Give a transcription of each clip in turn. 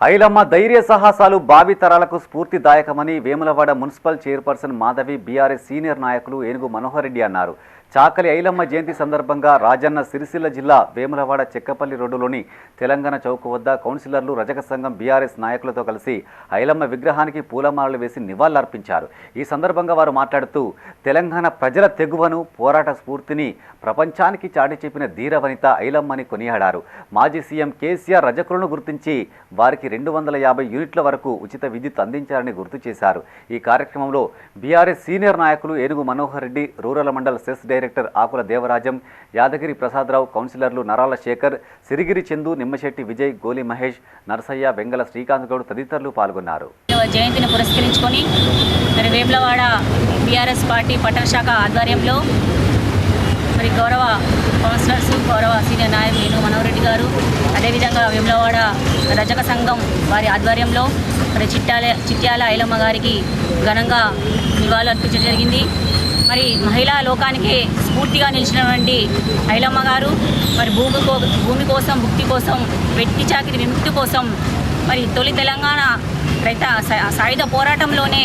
ఐలమ్మ ధైర్య సాహసాలు భావితరాలకు స్ఫూర్తిదాయకమని Vemulawada municipal chairperson Madhavi BRS senior నాయకులు ఏనుగు మనోహర్ రెడ్డి అన్నారు. చాకలి ఐలమ్మ జయంతి సందర్భంగా రాజన్న సిరిసిల్ల జిల్లా వేములవాడ చెక్కపల్లి రోడ్డులోని తెలంగాణ చౌక్ వద్ద కౌన్సిలర్లు రజక సంఘం బీఆర్ఎస్ నాయకులతో కలిసి ఐలమ్మ విగ్రహానికి పూలమాలలు వేసి నివాళులర్పించారు. ఈ సందర్భంగా వారు మాట్లాడుతూ తెలంగాణ ప్రజల తెగువను పోరాట స్ఫూర్తిని ప్రపంచానికి చాటి చెప్పిన ధీరవనిత ఐలమ్మని కొనియాడారు. మాజీ సీఎం కేసీఆర్ రజకులను గుర్తించి వారికి రెండు వందల యాభై యూనిట్ల వరకు ఉచిత విద్యుత్ అందించారని గుర్తు చేశారు. ఈ కార్యక్రమంలో బీఆర్ఎస్ సీనియర్ నాయకులు Enugu Manohar Reddy rural mandal CESS director director Akula Devarajam Yadagiri Prasadarao కౌన్సిలర్లు నరాల శేఖర్ సిరిగిరి చందు నిమ్మశెట్టి విజయ్ గోలి మహేష్ నరసయ్య వెంగళ శ్రీకాంత్ గౌడ్ తదితరులు పాల్గొన్నారు. జయంతిని పురస్కరించుకొని మరి వేములవాడ బీఆర్ఎస్ పార్టీ పట్టణ శాఖ ఆధ్వర్యంలో మరి గౌరవ కౌన్సిలర్స్ గౌరవ సీనియర్ నాయకులు వేణు మనోహరెడ్డి గారు అదేవిధంగా వేములవాడ రజక సంఘం వారి ఆధ్వర్యంలో మరి చిట్టాల చిట్యాల ఐలమ్మ గారికి ఘనంగా నివాళులు అర్పించడం జరిగింది. మరి మహిళా లోకానికి స్ఫూర్తిగా నిలిచినటువంటి ఐలమ్మ గారు మరి భూమి భూమి కోసం భుక్తి కోసం వెట్టి చాకిరి విముక్తి కోసం మరి తొలి తెలంగాణ రైత సాయుధ పోరాటంలోనే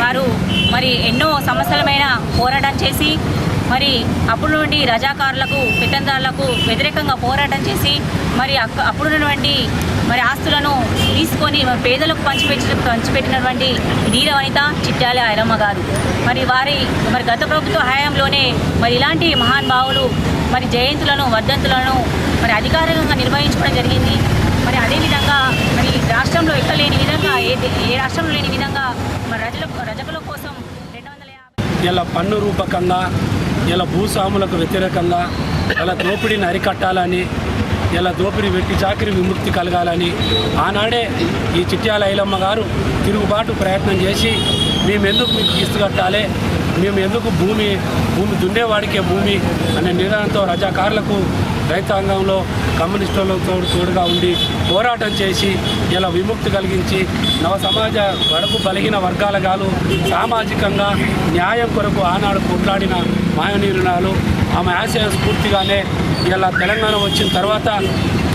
వారు మరి ఎన్నో సమస్యలమైన పోరాటం చేసి మరి అప్పుడు నుండి రజాకారులకు పెత్తందారులకు వ్యతిరేకంగా పోరాటం చేసి మరి అక్క అప్పుడున్నటువంటి మరి ఆస్తులను తీసుకొని పేదలకు పంచిపెట్టి పంచిపెట్టినటువంటి ధీర వనిత చిట్యాల ఐరమ్మ గారు. మరి వారి మరి గత ప్రభుత్వ హయాంలోనే మరి ఇలాంటి మహానుభావులు మరి జయంతులను వర్ధంతులను మరి అధికారికంగా నిర్వహించుకోవడం జరిగింది. మరి అదేవిధంగా మరి రాష్ట్రంలో ఎక్కడ లేని విధంగా ఏ ఏ రాష్ట్రంలో లేని విధంగా మరి రజల రజకుల కోసం రెండు వందల ఇలా పన్ను రూపకంగా ఇలా భూస్వాములకు వ్యతిరేకంగా ఇలా దోపిడీని అరికట్టాలని ఇలా దోపిడీ పెట్టి చాకిరి విముక్తి కలగాలని ఆనాడే ఈ చిట్యాల ఐలమ్మ గారు తిరుగుబాటు ప్రయత్నం చేసి మేము ఎందుకు మీకు కిస్తు కట్టాలి? మేము ఎందుకు భూమి భూమి దున్నేవాడికే భూమి అనే నిదానంతో రజాకారులకు రైతాంగంలో కమ్యూనిస్టులతో తోడుగా ఉండి పోరాటం చేసి ఇలా విముక్తి కలిగించి నవ సమాజ గడుపు బలిగిన వర్గాలగాలు సామాజికంగా న్యాయం కొరకు ఆనాడు కొట్లాడిన మాయనీరునాలు ఆమె ఆశయ స్ఫూర్తిగానే ఇలా తెలంగాణ వచ్చిన తర్వాత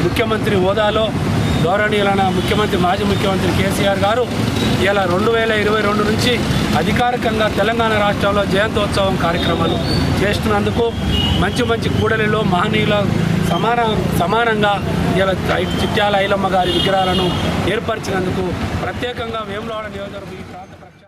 ముఖ్యమంత్రి హోదాలో గౌరవనీయులైన ముఖ్యమంత్రి మాజీ ముఖ్యమంత్రి కేసీఆర్ గారు ఇలా రెండు వేల ఇరవై రెండు నుంచి అధికారికంగా తెలంగాణ రాష్ట్రంలో జయంతోత్సవం కార్యక్రమాలు చేస్తున్నందుకు మంచి మంచి కూడలిలో మహనీయుల సమాన సమానంగా ఇలా చిట్యాల ఐలమ్మ గారి విగ్రహాలను ఏర్పరిచినందుకు ప్రత్యేకంగా వేములవాడ నియోజకవర్గం ఈ ప్రాంతం